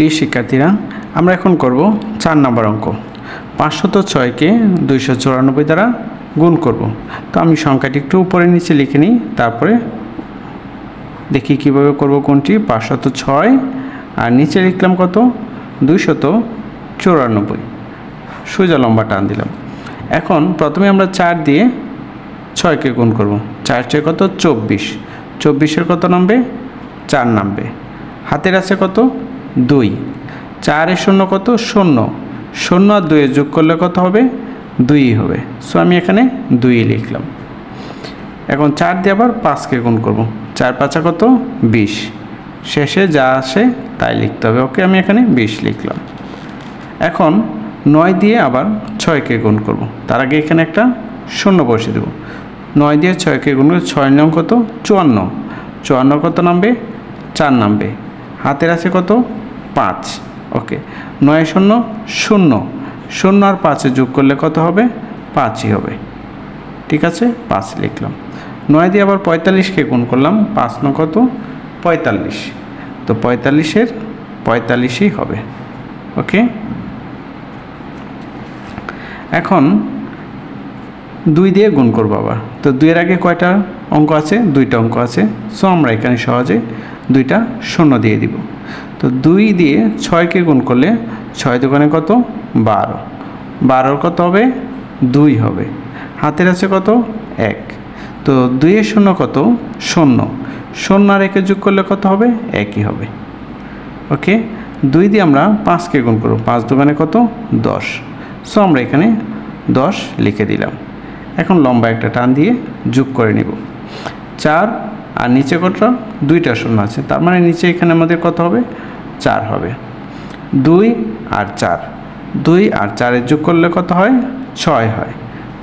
প্রিয় শিক্ষার্থীরা, আমরা এখন করব চার নম্বর অঙ্ক। পাঁচশত ছয়কে দুইশো চুরানব্বই দ্বারা গুণ করব। তো আমি সংখ্যাটি একটু উপরে নিচে লিখে নিই, তারপরে দেখি কীভাবে করব কোনটি। পাঁচশত ছয়, আর নিচে লিখলাম কত? দুইশত চুরানব্বই। সোজা লম্বা টান দিলাম। এখন প্রথমে আমরা চার দিয়ে ছয়কে গুণ করব। চার ছয় কত? চব্বিশ। চব্বিশের কত নামবে? চার নামবে। হাতের আছে কত? দুই। চারের শূন্য কত? শূন্য। শূন্য আর দুয়ে যোগ করলে কত হবে? দুই হবে। সো আমি এখানে দুই লিখলাম। এখন চার দিয়ে আবার পাঁচকে গুণ করব। চার পাঁচা কত? বিশ। শেষে যা আসে, তাই লিখতে হবে। ওকে, আমি এখানে বিশ লিখলাম। এখন নয় দিয়ে আবার ছয়কে গুণ করব। তার আগে এখানে একটা শূন্য বসিয়ে দেবো। নয় দিয়ে ছয়কে গুণ করে ছয় নং কত? চুয়ান্ন। চুয়ান্ন কত নামবে? চার নামবে। হাতের আছে কত? পাঁচ। ওকে। নয় শূন্য শূন্য। শূন্য আর পাঁচে যোগ করলে কত হবে? পাঁচই হবে। ঠিক আছে? পাঁচ লিখলাম। নয় দিয়ে আবার পঁয়তাল্লিশকে গুণ করলাম। পাঁচ ন কত? পঁয়তাল্লিশ। তো পঁয়তাল্লিশের পঁয়তাল্লিশই হবে। ওকে? এখন দুই দিয়ে গুণ করব আবার। তো দুইয়ের আগে কয়টা অঙ্ক আছে? দুইটা অঙ্ক আছে। সো আমরা এখানে সহজে দুইটা শূন্য দিয়ে দিব। তো দুই দিয়ে ছয়কে গুণ করলে ছয় দোকানে কত? বারো। বারোর কত হবে? দুই হবে। হাতের আছে কত? এক। তো দুইয়ের শূন্য কত? শূন্য। শূন্য আর একে যোগ করলে কত হবে? একই হবে। ওকে? দুই দিয়ে আমরা পাঁচকে গুণ করব। পাঁচ দোকানে কত? দশ। সো আমরা এখানে দশ লিখে দিলাম। এখন লম্বা একটা টান দিয়ে যোগ করে নিব। চার আর নিচে কত দুইটা শূন্য আছে। তার মানে নিচে এখানে আমাদের কত হবে? চার হবে। দুই আর চার। দুই আর চারের যোগ করলে কত হয়? ছয় হয়।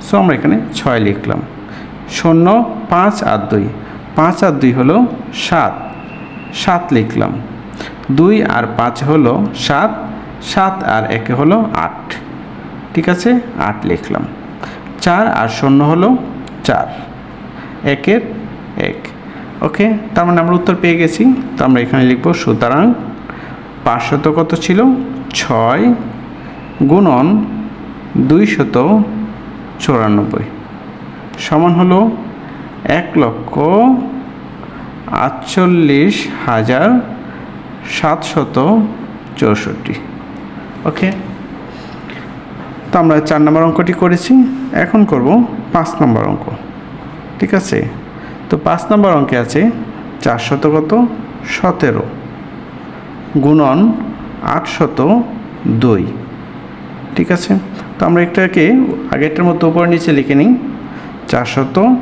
সো আমরা এখানে ছয় লিখলাম। শূন্য, পাঁচ আর দুই। পাঁচ আর দুই হলো সাত। সাত লিখলাম। দুই আর পাঁচ হলো সাত। সাত আর একে হলো আট। ঠিক আছে? আট লিখলাম। চার আর শূন্য হলো চার। একের এক। ওকে তার মানে আমরা উত্তর পেয়ে গেছি। তো আমরা এখানে লিখব সুতরাং পাঁচশত কত ছিল? ছয় গুণন দুইশত চুরানব্বই। সমান হলো এক লক্ষ আটচল্লিশ হাজার সাতশত চৌষট্টি। ওকে? তো আমরা চার নম্বর অঙ্কটি করেছি। এখন করব পাঁচ নম্বর অঙ্ক। ঠিক আছে? তো পাঁচ নম্বর অঙ্কে আছে চারশত কত? সতেরো। গুণন আটশত দুই। ঠিক আছে? তো আমরা একটাকে আগেরটার মতো উপর নিচে লিখে নিই। চারশত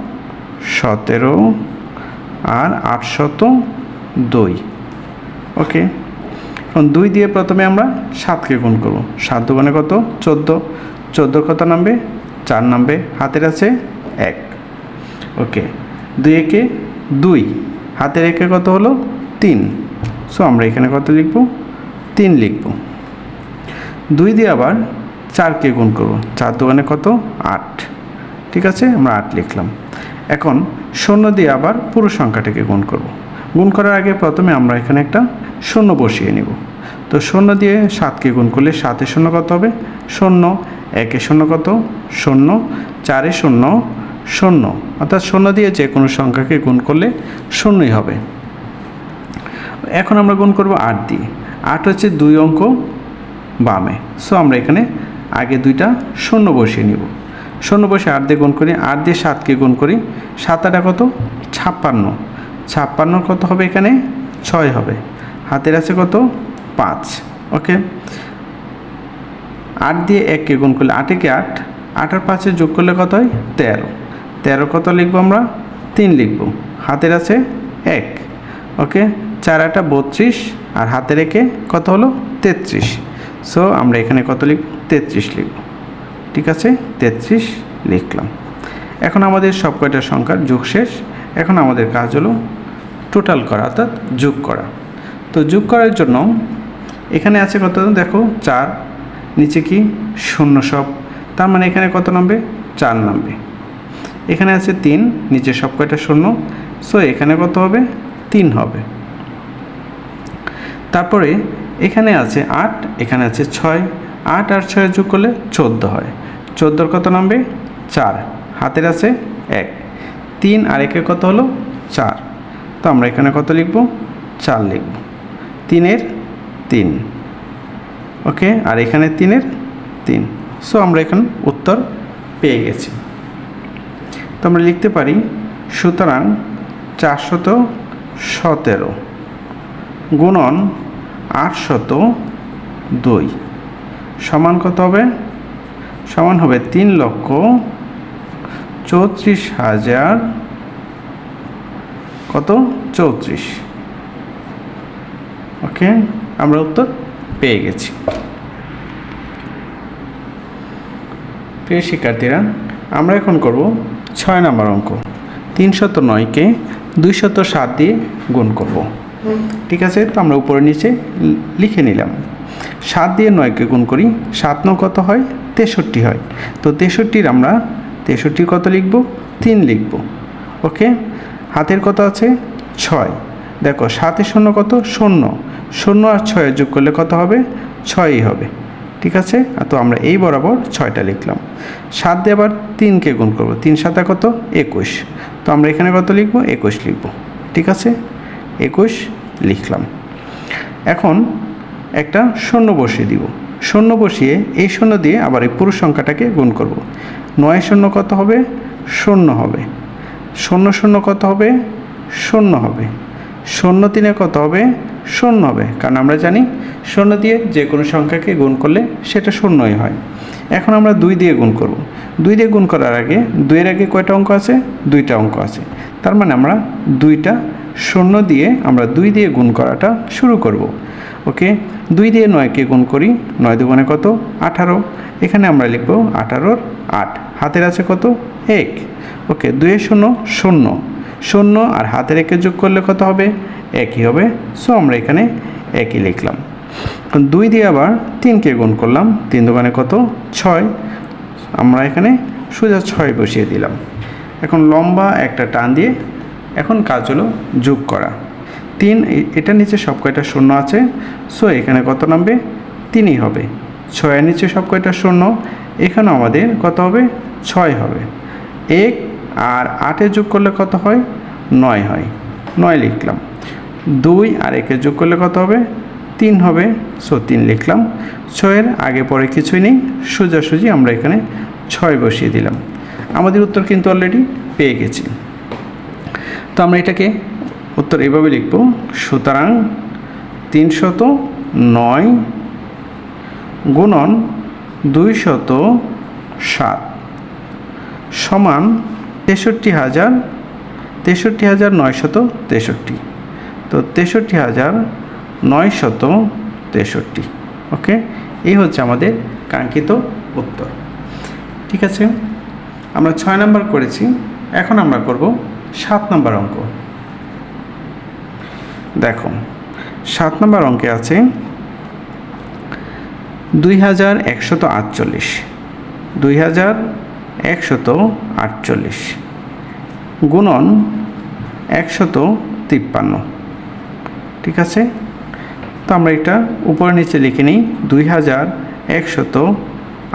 সতেরো আর আটশত দুই। ওকে? এখন দুই দিয়ে প্রথমে আমরা সাতকে গুণ করব। সাত দোকানে কত? চোদ্দ। চোদ্দোর কত নামবে? চার নামবে। হাতের আছে এক। ওকে? দুই একে দুই। হাতের একে কত হলো? তিন। সো আমরা এখানে কত লিখব? তিন লিখব। দুই দিয়ে আবার চারকে গুণ করব। চার দোকানে কত? আট। ঠিক আছে? আমরা আট লিখলাম। এখন শূন্য দিয়ে আবার পুরো সংখ্যাটাকে গুণ করব। গুণ করার আগে প্রথমে আমরা এখানে একটা শূন্য বসিয়ে নেব। তো শূন্য দিয়ে সাতকে গুণ করলে সাতে শূন্য কত হবে? শূন্য। একে শূন্য কত? শূন্য। চারে শূন্য। শূন্য। অর্থাৎ শূন্য দিয়ে যে কোনো সংখ্যাকে গুণ করলে শূন্যই হবে। এখন আমরা গুণ করব আট দিয়ে। আট হচ্ছে দুই অঙ্ক বামে। সো আমরা এখানে আগে দুইটা শূন্য বসিয়ে নিব। শূন্য বসে আট দিয়ে গুণ করি। আট দিয়ে সাতকে গুণ করি। সাত আটা কত? ছাপ্পান্ন। ছাপ্পান্নর কত হবে এখানে? ছয় হবে। হাতের আছে কত? পাঁচ। ওকে? আট দিয়ে এককে গুণ করলে আটেকে আট? আট আর পাঁচে যোগ করলে কত হয়? তেরো। তেরো কত লিখব আমরা? তিন লিখব। হাতের আছে এক। ওকে? চার আটা বত্রিশ, আর হাতে রেখে কত হলো? তেত্রিশ। সো আমরা এখানে কত লিখব? তেত্রিশ লিখব। ঠিক আছে? তেত্রিশ লিখলাম। এখন আমাদের সব কয়টা সংখ্যার যোগ শেষ। এখন আমাদের কাজ হলো টোটাল করা, অর্থাৎ যোগ করা। তো যোগ করার জন্য এখানে আছে কত? দেখো, চার, নিচে কি? শূন্য সব। তার মানে এখানে কত নামবে? চার নামবে। এখানে আছে তিন, নিচে সব কয়টা শূন্য? সো এখানে কত হবে? তিন হবে। তারপরে এখানে আছে আট, এখানে আছে ছয়। আট আর ছয় যোগ করলে চোদ্দ হয়। চোদ্দোর কত নামবে? চার। হাতের আছে এক। তিন আর একে কত হলো? চার। তো আমরা এখানে কত লিখব? চার লিখব। তিনের তিন। ওকে? আর এখানে তিনের তিন। সো আমরা এখানে উত্তর পেয়ে গেছি। তো আমরা লিখতে পারি, সুতরাং চারশত সতেরো। গুণন আটশত দুই। সমান কত হবে? সমান হবে তিন লক্ষ চৌত্রিশ হাজার কত? চৌত্রিশ। ওকে, আমরা উত্তর পেয়ে গেছি। প্রিয় শিক্ষার্থীরা, আমরা এখন করব ছয় নম্বর অঙ্ক। তিনশত নয়কে দুইশত সাত দিয়ে গুণ করব। ঠিক আছে, তো আমরা উপরে নিচে লিখে নিলাম। সাত দিয়ে নয়কে গুণ করি, সাত ন কত হয়? তেষট্টি হয়। তো তেষট্টির আমরা তেষট্টি কত লিখব? তিন লিখব। ওকে? হাতের কত আছে? ছয়। দেখো, সাতে শূন্য কত? শূন্য। শূন্য আর ছয় যোগ করলে কত হবে? ছয়ই হবে। ঠিক আছে? তো আমরা এই বরাবর ছয়টা লিখলাম। সাত দিয়ে আবার তিনকে গুণ করব। তিন সাতা কত? একুশ। তো আমরা এখানে কত লিখব? একুশ লিখব। ঠিক আছে? একুশ লিখলাম। এখন একটা শূন্য বসিয়ে দিব। শূন্য বসিয়ে এই শূন্য দিয়ে আবার এই পুরুষ সংখ্যাটাকে গুণ করব। নয় শূন্য কত হবে? শূন্য হবে। শূন্য শূন্য কত হবে? শূন্য হবে। শূন্য তিনে কত হবে? শূন্য হবে। কারণ আমরা জানি শূন্য দিয়ে যে কোনো সংখ্যাকে গুণ করলে সেটা শূন্যই হয়। এখন আমরা দুই দিয়ে গুণ করব। দুই দিয়ে গুণ করার আগে দুইয়ের আগে কয়টা অঙ্ক আছে? দুইটা অঙ্ক আছে। তার মানে আমরা দুইটা শূন্য দিয়ে আমরা দুই দিয়ে গুণ করাটা শুরু করব। ওকে? দুই দিয়ে নয়কে গুণ করি, নয় দুগুণে কত? আঠারো। এখানে আমরা লিখব আঠারোর আট। হাতের আছে কত? এক। ওকে, দুইয়ের শূন্য শূন্য। শূন্য আর হাতের একে যোগ করলে কত হবে? একই হবে। সো আমরা এখানে একই লিখলাম। দুই দিয়ে আবার তিনকে গুণ করলাম, তিন দোকানে কত? ছয়। আমরা এখানে সোজা ছয় বসিয়ে দিলাম। এখন লম্বা একটা টান দিয়ে এখন কাজ হলো যোগ করা। তিন, এ- এটার নিচে সব কয়টা শূন্য আছে, সো এখানে কত নামবে? তিনই হবে। ছয়ের নিচে সব কয়টা শূন্য, এখানেও আমাদের কত হবে? ছয় হবে। এক আর আটে যোগ করলে কত হয়? নয় হয়। নয় লিখলাম। দুই আর একে যোগ করলে কত হবে? তিন হবে। সো তিন লিখলাম। ছয়ের আগে পরে কিছুই নেই, সোজাসুজি আমরা এখানে ছয় বসিয়ে দিলাম। আমাদের উত্তর কিন্তু অলরেডি পেয়ে গেছি। তো আমরা এটাকে উত্তর এইভাবে লিখব। সুতরাং তিনশত নয় গুণন দুইশত সাত সমান তেষট্টি হাজার তেষট্টি হাজার নয়শত তেষট্টি। তো তেষট্টি হাজার নয়শত তেষট্টি। ওকে? এই হচ্ছে আমাদের কাঙ্ক্ষিত উত্তর। ঠিক আছে? আমরা ছয় নম্বর করেছি। এখন আমরা করব সাত নম্বর অঙ্ক। দেখো, সাত নম্বর অঙ্কে আছে দুই হাজার একশত আটচল্লিশ, দুই হাজার একশত আটচল্লিশ, গুণন একশত তিপ্পান্ন। ঠিক আছে? তো আমরা এটা উপরে নিচে লিখে নিই, দুই হাজার একশত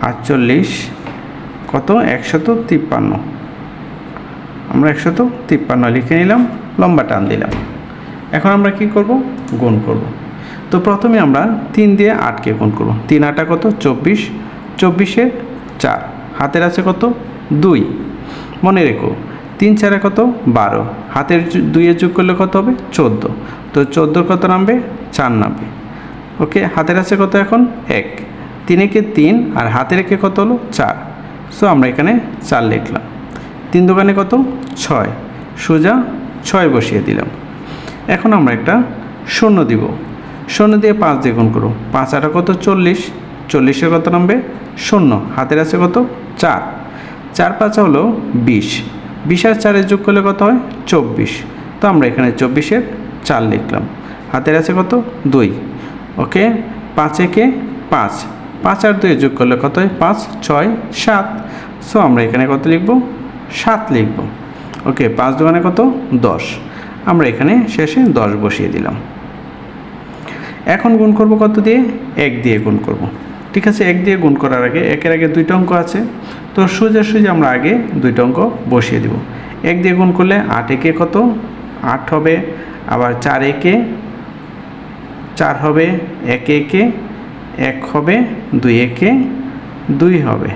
আটচল্লিশ, কত? একশত তিপ্পান্ন। আমরা একশত তিপ্পান্ন লিখে নিলাম, লম্বা টান দিলাম। এখন আমরা কি করব? গুণ করব। তো প্রথমে আমরা তিন দিয়ে আটকে গুণ করব। তিন আটা কত? চব্বিশ। চব্বিশের চার। হাতের আছে কত? দুই। মনে রেখো, তিন চারে কত? বারো। হাতের দুইয়ে যোগ করলে কত হবে? চোদ্দ। তো চোদ্দোর কত নামবে? চার নামবে। ওকে, হাতের আছে কত এখন? এক। তিনেকে তিন আর হাতের একে কত হলো? চার। সো আমরা এখানে চার লিখলাম। তিন দোকানে কত? ছয়। সোজা ছয় বসিয়ে দিলাম। এখন আমরা একটা শূন্য দিব। শূন্য দিয়ে পাঁচ দিয়ে গুণ করো। পাঁচ আটা কত? চল্লিশ। চল্লিশের কত নামবে? শূন্য। হাতের আছে কত? চার। চার পাঁচা হলো বিশ। বিশ আর চারের যোগ করলে কত হয়? চব্বিশ। তো আমরা এখানে চব্বিশের চার লিখলাম। হাতের আছে কত? দুই। ওকে? পাঁচ একে পাঁচ। পাঁচ আর দুই যোগ করলে কত হয়? পাঁচ, ছয়, সাত। সো আমরা এখানে কত লিখব? সাত লিখব। ওকে, পাঁচ দোকানে কত? দশ। আমরা এখানে শেষে দশ বসিয়ে দিলাম। এখন গুণ করব কত দিয়ে? এক দিয়ে গুণ করব। ঠিক আছে, এক দিয়ে গুণ করার আগে একের আগে দুইটা অঙ্ক আছে। তো সোজা সোজা আমরা আগে দুইটা অঙ্ক বসিয়ে দেব। এক দিয়ে গুণ করলে আট একে কত? আট হবে। আবার চার একে? চার হবে। এক একে? এক হবে। দুই একে? দুই হবে।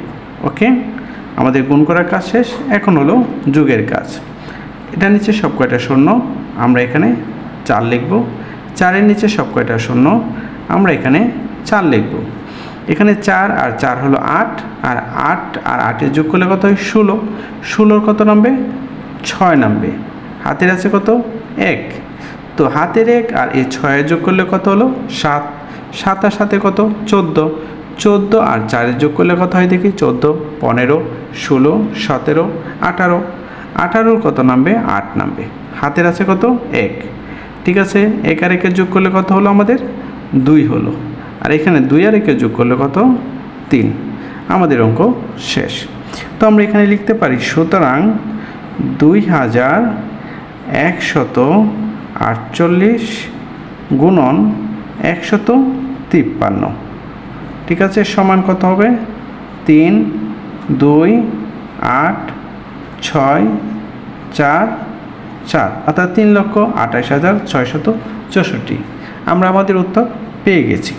ওকে? আমাদের গুণ করার কাজ শেষ, এখন হলো যুগের কাজ। এটা নিচে সব কয়টা শূন্য? আমরা এখানে চার লিখব। চারের নিচে সব কয়টা শূন্য? আমরা এখানে চার লিখব। এখানে চার আর চার হলো আট, আর আট আর আটের যোগ করলে কত হয়? ষোলো। ষোলোর কত নামবে? ছয় নামবে। হাতের আছে কত? এক। তো হাতের এক আর এই ছয়ের যোগ করলে কত হলো? সাত। সাত আর সাথে কত? চোদ্দ। চোদ্দ আর চারের যোগ করলে কত হয় দেখি? চোদ্দ, পনেরো, ষোলো, সতেরো, আঠারো। আঠারোর কত নামবে? আট নামবে। হাতের আছে কত? এক। ঠিক আছে, এক আর একের যোগ করলে কত হলো আমাদের? দুই হলো। আর এখানে দুই আর একের যোগ করলে কত? তিন। আমাদের অঙ্ক শেষ। তো আমরা এখানে লিখতে পারি, সুতরাং দুই হাজার একশত আটচল্লিশ গুণন একশত তিপ্পান্ন। ঠিক আছে, সমান কত হবে? তিন, দুই, আট, ছয়, চার চার। অর্থাৎ তিন লক্ষ আঠাশ হাজার ছয়শত চৌষট্টি। আমরা আমাদের উত্তর পেয়ে গেছি।